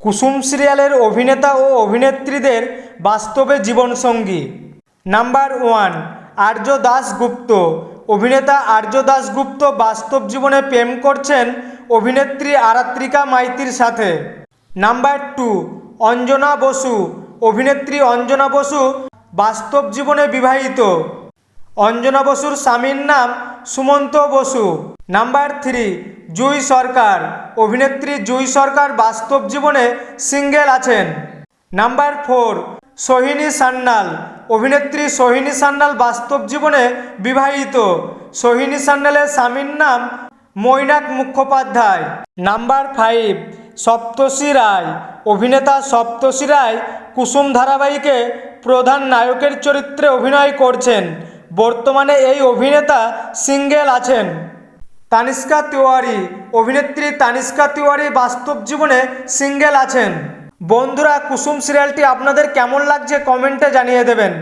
কুসুম সিরিয়ালের অভিনেতা ও অভিনেত্রীদের বাস্তবে জীবনসঙ্গী। Number one, Arya Dasgupta. অভিনেতা আর্য দাশগুপ্ত বাস্তব জীবনে প্রেম করছেন অভিনেত্রী আরাত্রিকা মাইতির সাথে। Number two, Anjana Basu. অভিনেত্রী অঞ্জনা বসু বাস্তব জীবনে বিবাহিত। অঞ্জনা বসুর স্বামীর নাম Sumanta Basu. Number three Jui Sarkar. অভিনেত্রী জুই সরকার বাস্তব জীবনে সিঙ্গেল আছেন। Number four Sohini Sanyal. অভিনেত্রী সোহিনী সান্যাল বাস্তব জীবনে বিবাহিত। সোহিনী সান্যালের স্বামীর নাম Mainak Mukhopadhyay. Number five Saptarshi Ray. অভিনেতা সপ্তর্ষি রায় কুসুম ধারাবাহিকে প্রধান নায়কের চরিত্রে অভিনয় করছেন। বর্তমানে এই অভিনেতা সিঙ্গেল আছেন। তানিষ্কা তিওয়ারি, অভিনেত্রী তানিষ্কা তিওয়ারি বাস্তব জীবনে সিঙ্গেল আছেন। বন্ধুরা, কুসুম সিরিয়ালটি আপনাদের কেমন লাগছে কমেন্টে জানিয়ে দেবেন।